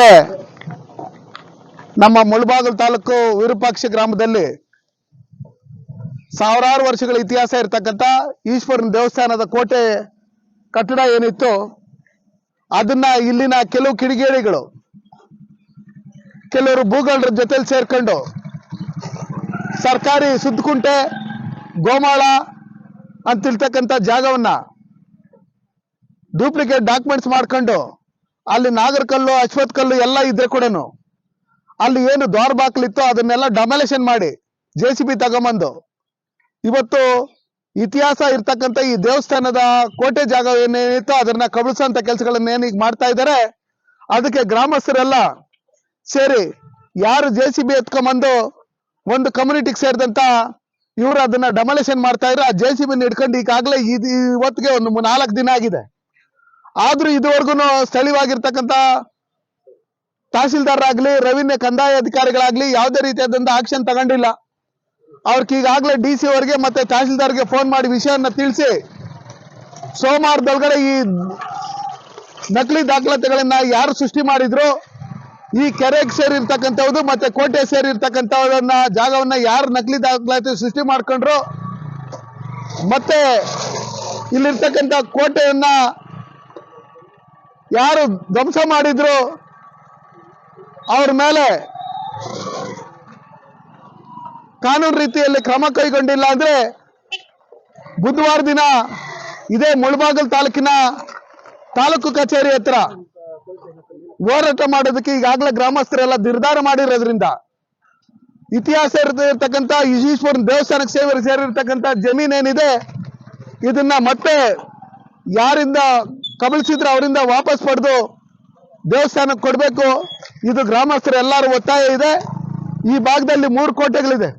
ಮತ್ತೆ ನಮ್ಮ ಮುಳಬಾಗಲು ತಾಲೂಕು ವಿರೂಪಾಕ್ಷ ಗ್ರಾಮದಲ್ಲಿ ಸಾವಿರಾರು ವರ್ಷಗಳ ಇತಿಹಾಸ ಇರತಕ್ಕಂಥ ಈಶ್ವರನ ದೇವಸ್ಥಾನದ ಕೋಟೆ ಕಟ್ಟಡ ಏನಿತ್ತು ಅದನ್ನ ಇಲ್ಲಿನ ಕೆಲವು ಕಿಡಿಗೇಡಿಗಳು, ಕೆಲವರು ಭೂಗಳ ಜೊತೆಲಿ ಸೇರ್ಕೊಂಡು ಸರ್ಕಾರಿ ಸುತ್ತಕುಂಟೆ, ಗೋಮಾಳ ಅಂತಿರ್ತಕ್ಕಂಥ ಜಾಗವನ್ನ ಡೂಪ್ಲಿಕೇಟ್ ಡಾಕ್ಯುಮೆಂಟ್ಸ್ ಮಾಡ್ಕೊಂಡು ಅಲ್ಲಿ ನಾಗರಕಲ್ಲು ಅಶ್ವತ್ ಕಲ್ಲು ಎಲ್ಲ ಇದ್ರೆ ಕೂಡ ಅಲ್ಲಿ ಏನು ದ್ವಾರ ಬಾಕ್ಲಿತ್ತು ಅದನ್ನೆಲ್ಲ ಡಮಲೇಷನ್ ಮಾಡಿ ಜೆ ಸಿ ಬಿ ತಗೊಂಬಂದು. ಇವತ್ತು ಇತಿಹಾಸ ಇರ್ತಕ್ಕಂಥ ಈ ದೇವಸ್ಥಾನದ ಕೋಟೆ ಜಾಗ ಏನೇನಿತ್ತು ಅದನ್ನ ಕಬಳಿಸುವಂತ ಕೆಲಸಗಳನ್ನ ಏನೀಗ ಮಾಡ್ತಾ ಇದ್ದಾರೆ ಅದಕ್ಕೆ ಗ್ರಾಮಸ್ಥರೆಲ್ಲ ಸೇರಿ ಯಾರು ಜೆ ಸಿ ಬಿ ಎತ್ಕೊಂಬಂದು ಒಂದು ಕಮ್ಯುನಿಟಿಗೆ ಸೇರಿದಂತ ಇವರು ಅದನ್ನ ಡಮಲೇಷನ್ ಮಾಡ್ತಾ ಇದ್ರೆ. ಆ ಜೆ ಸಿ ಬಿ ಹಿಡ್ಕೊಂಡು ಈಗಾಗಲೇ ಇದು ಇವತ್ತಿಗೆ ಒಂದು ನಾಲ್ಕು ದಿನ ಆಗಿದೆ. ಆದ್ರೂ ಇದುವರೆಗೂ ಸ್ಥಳೀಯವಾಗಿರ್ತಕ್ಕಂಥ ತಹಸೀಲ್ದಾರ್ ರೆವಿನ್ಯೂ ಕಂದಾಯ ಅಧಿಕಾರಿಗಳಾಗ್ಲಿ ಯಾವುದೇ ರೀತಿಯಾದಂತಹ ಆಕ್ಷನ್ ತಗೊಂಡಿಲ್ಲ. ಅವ್ರಿಗೆ ಈಗಾಗಲೇ ಡಿ ಸಿ ಅವರಿಗೆ ಮತ್ತೆ ತಹಸೀಲ್ದಾರ್ಗೆ ಫೋನ್ ಮಾಡಿ ವಿಷಯವನ್ನ ತಿಳಿಸಿ ಸೋಮವಾರದೊಳಗಡೆ ಈ ನಕಲಿ ದಾಖಲಾತಿಗಳನ್ನ ಯಾರು ಸೃಷ್ಟಿ ಮಾಡಿದ್ರು, ಈ ಕೆರೆಗೆ ಸೇರಿರ್ತಕ್ಕಂಥವ್ದು ಮತ್ತೆ ಕೋಟೆ ಸೇರಿರ್ತಕ್ಕಂಥವ್ರನ್ನ, ಜಾಗವನ್ನ ಯಾರು ನಕಲಿ ದಾಖಲಾತಿ ಸೃಷ್ಟಿ ಮಾಡ್ಕೊಂಡ್ರು, ಮತ್ತೆ ಇಲ್ಲಿರ್ತಕ್ಕಂಥ ಕೋಟೆಯನ್ನ ಯಾರು ಧ್ವಂಸ ಮಾಡಿದ್ರು ಅವ್ರ ಮೇಲೆ ಕಾನೂನು ರೀತಿಯಲ್ಲಿ ಕ್ರಮ ಕೈಗೊಂಡಿಲ್ಲ ಅಂದ್ರೆ ಬುಧವಾರ ದಿನ ಇದೇ ಮುಳಬಾಗಲ್ ತಾಲೂಕಿನ ತಾಲೂಕು ಕಚೇರಿ ಹತ್ರ ಹೋರಾಟ ಮಾಡೋದಕ್ಕೆ ಈಗಾಗಲೇ ಗ್ರಾಮಸ್ಥರೆಲ್ಲ ನಿರ್ಧಾರ ಮಾಡಿರೋದ್ರಿಂದ ಇತಿಹಾಸ ಇರ್ತಕ್ಕಂಥ ಈಶ್ವರನ ದೇವಸ್ಥಾನಕ್ಕೆ ಸೇವೆ ಸೇರಿರ್ತಕ್ಕಂಥ ಜಮೀನೇನಿದೆ ಇದನ್ನ ಮತ್ತೆ ಯಾರಿಂದ ಕಬಳಿಸಿದ್ರೆ ಅವರಿಂದ ವಾಪಸ್ ಪಡೆದು ದೇವಸ್ಥಾನಕ್ಕೆ ಕೊಡಬೇಕು. ಇದು ಗ್ರಾಮಸ್ಥರು ಎಲ್ಲರೂ ಒತ್ತಾಯ ಇದೆ. ಈ ಭಾಗದಲ್ಲಿ ಮೂರು ಕೋಟೆಗಳಿದೆ.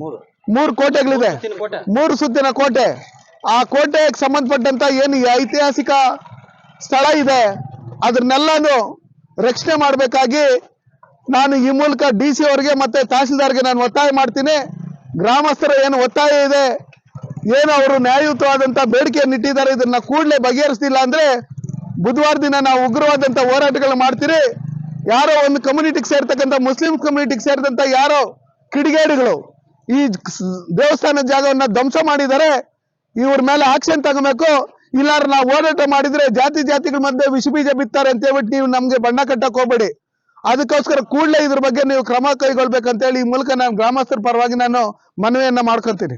ಮೂರು. ಕೋಟೆಗಳಿದೆ. ಮೂರು ಸುತ್ತಿನ ಕೋಟೆ. ಆ ಕೋಟೆಗೆ ಸಂಬಂಧಪಟ್ಟಂತ ಏನು ಐತಿಹಾಸಿಕ ಸ್ಥಳ ಇದೆ ಅದನ್ನೆಲ್ಲಾನು ರಕ್ಷಣೆ ಮಾಡಬೇಕಾಗಿ ನಾನು ಈ ಮೂಲಕ ಡಿ ಸಿ ಅವರಿಗೆ ಮತ್ತೆ ತಹಸೀಲ್ದಾರ್ಗೆ ನಾನು ಒತ್ತಾಯ ಮಾಡ್ತೀನಿ. ಗ್ರಾಮಸ್ಥರ ಏನು ಒತ್ತಾಯ ಇದೆ ಏನು ಅವರು ನ್ಯಾಯಯುತವಾದಂಥ ಬೇಡಿಕೆಯನ್ನು ಇಟ್ಟಿದ್ದಾರೆ, ಇದನ್ನ ಕೂಡಲೇ ಬಗೆಹರಿಸ್ತಿಲ್ಲ ಅಂದ್ರೆ ಬುಧವಾರ ದಿನ ನಾವು ಉಗ್ರವಾದಂಥ ಹೋರಾಟಗಳು ಮಾಡ್ತೀರಿ. ಯಾರೋ ಒಂದು ಕಮ್ಯುನಿಟಿಗೆ ಸೇರ್ತಕ್ಕಂಥ ಮುಸ್ಲಿಂ ಕಮ್ಯುನಿಟಿಗೆ ಸೇರಿದಂಥ ಯಾರೋ ಕಿಡಿಗೇಡಿಗಳು ಈ ದೇವಸ್ಥಾನದ ಜಾಗವನ್ನ ಧ್ವಂಸ ಮಾಡಿದ್ದಾರೆ. ಇವ್ರ ಮೇಲೆ ಆಕ್ಷನ್ ತಗೋಬೇಕು. ಇಲ್ಲಾರ ನಾವು ಹೋರಾಟ ಮಾಡಿದ್ರೆ ಜಾತಿ ಜಾತಿಗಳ ಮಧ್ಯೆ ವಿಷ ಬೀಜ ಬಿತ್ತಾರೆ ಅಂತ ಹೇಳ್ಬಿಟ್ಟು ನೀವು ನಮಗೆ ಬಣ್ಣ ಕಟ್ಟಕ್ಕೆ ಹೋಗ್ಬೇಡಿ. ಅದಕ್ಕೋಸ್ಕರ ಕೂಡಲೇ ಇದ್ರ ಬಗ್ಗೆ ನೀವು ಕ್ರಮ ಕೈಗೊಳ್ಬೇಕಂತ ಹೇಳಿ ಈ ಮೂಲಕ ನಾನು ಗ್ರಾಮಸ್ಥರ ಪರವಾಗಿ ನಾನು ಮನವಿಯನ್ನ ಮಾಡ್ಕೊಂತೀನಿ